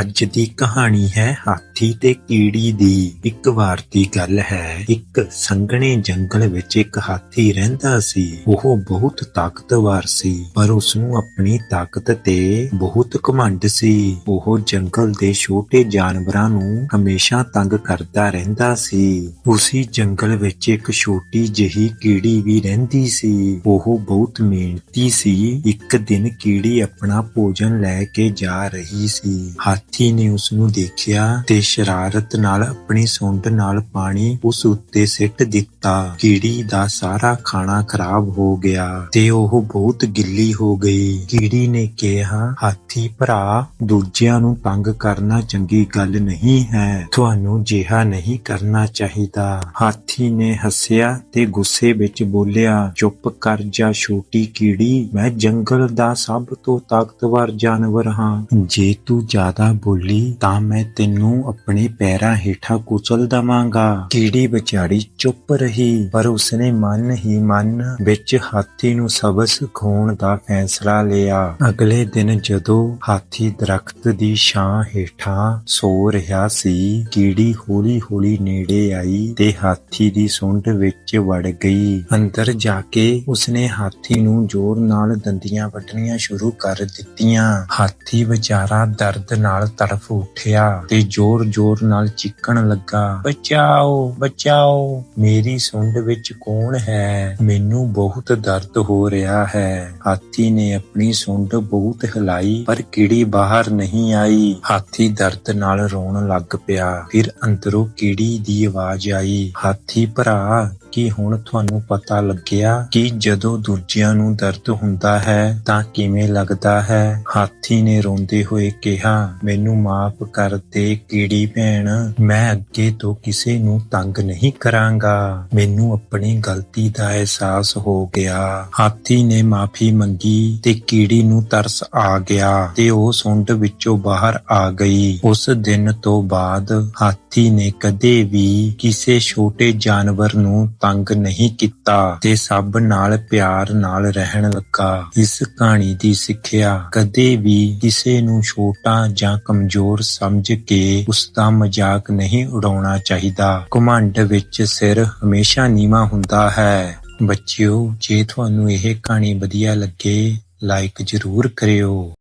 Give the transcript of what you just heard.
ਅੱਜ ਦੀ ਕਹਾਣੀ ਹੈ ਹਾਥੀ ਤੇ ਕੀੜੀ ਦੀ। ਇੱਕ ਵਾਰ ਦੀ ਗੱਲ ਹੈ, ਇੱਕ ਸੰਘਣੇ ਜੰਗਲ ਵਿੱਚ ਇੱਕ ਹਾਥੀ ਰਹਿੰਦਾ ਸੀ। ਉਹ ਬਹੁਤ ਤਾਕਤਵਰ ਸੀ, ਪਰ ਉਸ ਨੂੰ ਆਪਣੀ ਤਾਕਤ ਤੇ ਬਹੁਤ ਘਮੰਡ ਸੀ। ਉਹ ਜੰਗਲ ਦੇ ਛੋਟੇ ਜਾਨਵਰਾਂ ਨੂੰ ਹਮੇਸ਼ਾ ਤੰਗ ਕਰਦਾ ਰਹਿੰਦਾ ਸੀ। ਉਸੇ ਜੰਗਲ ਵਿੱਚ ਇੱਕ ਛੋਟੀ ਜਿਹੀ ਕੀੜੀ ਵੀ ਰਹਿੰਦੀ ਸੀ। ਉਹ ਬਹੁਤ ਮਿਹਨਤੀ ਸੀ। ਇੱਕ ਦਿਨ ਕੀੜੀ ਆਪਣਾ ਭੋਜਨ ਲੈ ਕੇ ਜਾ ਰਹੀ ਸੀ। ਹਾਥੀ ਨੇ ਉਸ ਨੂੰ ਦੇਖਿਆ ਤੇ ਸ਼ਰਾਰਤ ਨਾਲ ਆਪਣੀ ਸੁੰਡ ਨਾਲ ਪਾਣੀ ਉਸ ਉੱਤੇ ਸਿੱਟ ਦਿੱਤਾ। ਕੀੜੀ ਦਾ ਸਾਰਾ ਖਾਣਾ ਖਰਾਬ ਹੋ ਗਿਆ ਤੇ ਉਹ ਬਹੁਤ ਗਿੱਲੀ ਹੋ ਗਈ। ਕੀੜੀ ਨੇ ਕਿਹਾ, ਹਾਥੀ ਭਰਾ, ਦੂਜਿਆਂ ਨੂੰ ਤੰਗ ਕਰਨਾ ਚੰਗੀ ਗੱਲ ਨਹੀਂ ਹੈ। ਤੁਹਾਨੂੰ ਜਿਹਾ ਨਹੀਂ ਕਰਨਾ ਚਾਹੀਦਾ। ਹਾਥੀ ਨੇ ਹੱਸਿਆ ਤੇ ਗੁੱਸੇ ਵਿੱਚ ਬੋਲਿਆ, ਚੁੱਪ ਕਰ ਜਾ ਛੋਟੀ ਕੀੜੀ, ਮੈਂ ਜੰਗਲ ਦਾ ਸਭ ਤੋਂ ਤਾਕਤਵਰ ਜਾਨਵਰ ਹਾਂ। ਜੇ ਤੂੰ ਜ਼ਿਆਦਾ ਬੋਲੀ, ਤਾਂ ਮੈਂ ਤੈਨੂੰ ਆਪਣੇ ਪੈਰਾਂ ਹੇਠਾਂ ਕੁਚਲ ਦਵਾਂਗਾ। ਕੀੜੀ ਵਿਚਾਰੀ ਚੁੱਪ ਰਹੀ, ਪਰ ਉਸਨੇ ਮਨ ਹੀ ਮਨ ਵਿੱਚ ਹਾਥੀ ਨੂੰ ਸਬਕ ਸਿਖਾਉਣ ਦਾ ਫੈਸਲਾ ਲਿਆ। ਅਗਲੇ ਦਿਨ ਜਦੋਂ ਹਾਥੀ ਦਰਖਤ ਦੀ ਛਾਂ ਹੇਠਾਂ ਸੋ ਰਿਹਾ ਸੀ, ਕੀੜੀ ਹੌਲੀ-ਹੌਲੀ ਨੇੜੇ ਆਈ ਤੇ ਹਾਥੀ ਦੀ ਸੁੰਡ ਵਿੱਚ ਵੜ ਗਈ। ਅੰਦਰ ਜਾ ਕੇ ਉਸਨੇ ਹਾਥੀ ਨੂੰ ਜ਼ੋਰ ਨਾਲ ਦੰਦੀਆਂ ਵੱਢਣੀਆਂ ਸ਼ੁਰੂ ਕਰ ਦਿੱਤੀਆਂ। ਹਾਥੀ ਵਿਚਾਰਾ ਦਰਦ ਨਾਲ ਨਾਲ ਤੜਫ ਉੱਠਿਆ ਤੇ ਜ਼ੋਰ-ਜ਼ੋਰ ਨਾਲ ਚੀਕਣ ਲੱਗਾ, ਬਚਾਓ ਬਚਾਓ, ਮੇਰੀ ਸੁੰਡ ਵਿੱਚ ਕੌਣ ਹੈ? ਮੈਨੂੰ ਬਹੁਤ ਦਰਦ ਹੋ ਰਿਹਾ ਹੈ। ਹਾਥੀ ਨੇ ਆਪਣੀ ਸੁੰਡ ਬਹੁਤ ਹਿਲਾਈ, ਪਰ ਕੀੜੀ ਬਾਹਰ ਨਹੀਂ ਆਈ। ਹਾਥੀ ਦਰਦ ਨਾਲ ਰੋਣ ਲੱਗ ਪਿਆ। ਫਿਰ ਅੰਦਰੋਂ ਕੀੜੀ ਦੀ ਆਵਾਜ਼ ਆਈ, ਹਾਥੀ ਭਰਾ ਕੀ ਹੁਣ ਤੁਹਾਨੂੰ ਪਤਾ ਲੱਗਿਆ ਕਿ ਜਦੋਂ ਦੂਜਿਆਂ ਨੂੰ ਦਰਦ ਹੁੰਦਾ ਹੈ ਤਾਂ ਕਿਵੇਂ ਲੱਗਦਾ ਹੈ? ਹਾਥੀ ਨੇ ਰੋਂਦੇ ਹੋਏ ਕਿਹਾ, ਮੈਨੂੰ ਮਾਫ ਕਰ ਦੇ ਕੀੜੀ ਭੈਣ, ਮੈਂ ਅੱਗੇ ਤੋਂ ਕਿਸੇ ਨੂੰ ਤੰਗ ਨਹੀਂ ਕਰਾਂਗਾ। ਮੈਨੂੰ ਆਪਣੀ ਗਲਤੀ ਦਾ ਅਹਿਸਾਸ ਹੋ ਗਿਆ। ਹਾਥੀ ਨੇ ਮਾਫੀ ਮੰਗੀ ਤੇ ਕੀੜੀ ਨੂੰ ਤਰਸ ਆ ਗਿਆ ਤੇ ਉਹ ਸੁੰਡ ਵਿੱਚੋਂ ਬਾਹਰ ਆ ਗਈ। ਉਸ ਦਿਨ ਤੋਂ ਬਾਅਦ ਹਾਥੀ ਨੇ ਕਦੇ ਵੀ ਕਿਸੇ ਛੋਟੇ ਜਾਨਵਰ ਨੂੰ ਤੰਗ ਨਹੀਂ ਕੀਤਾ ਤੇ ਸਭ ਨਾਲ ਪਿਆਰ ਨਾਲ ਰਹਿਣ ਲੱਗਾ। ਇਸ ਕਹਾਣੀ ਦੀ ਸਿੱਖਿਆ ਕਦੇ ਵੀ ਕਿਸੇ ਨੂੰ ਛੋਟਾ ਜਾਂ ਕਮਜ਼ੋਰ ਸਮਝ ਕੇ ਉਸ ਦਾ ਮਜ਼ਾਕ ਨਹੀਂ ਉਡਾਉਣਾ ਚਾਹੀਦਾ। ਘਮੰਡ ਵਿੱਚ ਸਿਰ ਹਮੇਸ਼ਾ ਨੀਵਾ ਹੁੰਦਾ ਹੈ। ਬੱਚਿਓ, ਜੇ ਤੁਹਾਨੂੰ ਇਹ ਕਹਾਣੀ ਵਧੀਆ ਲੱਗੇ ਲਾਈਕ ਜ਼ਰੂਰ ਕਰਿਓ।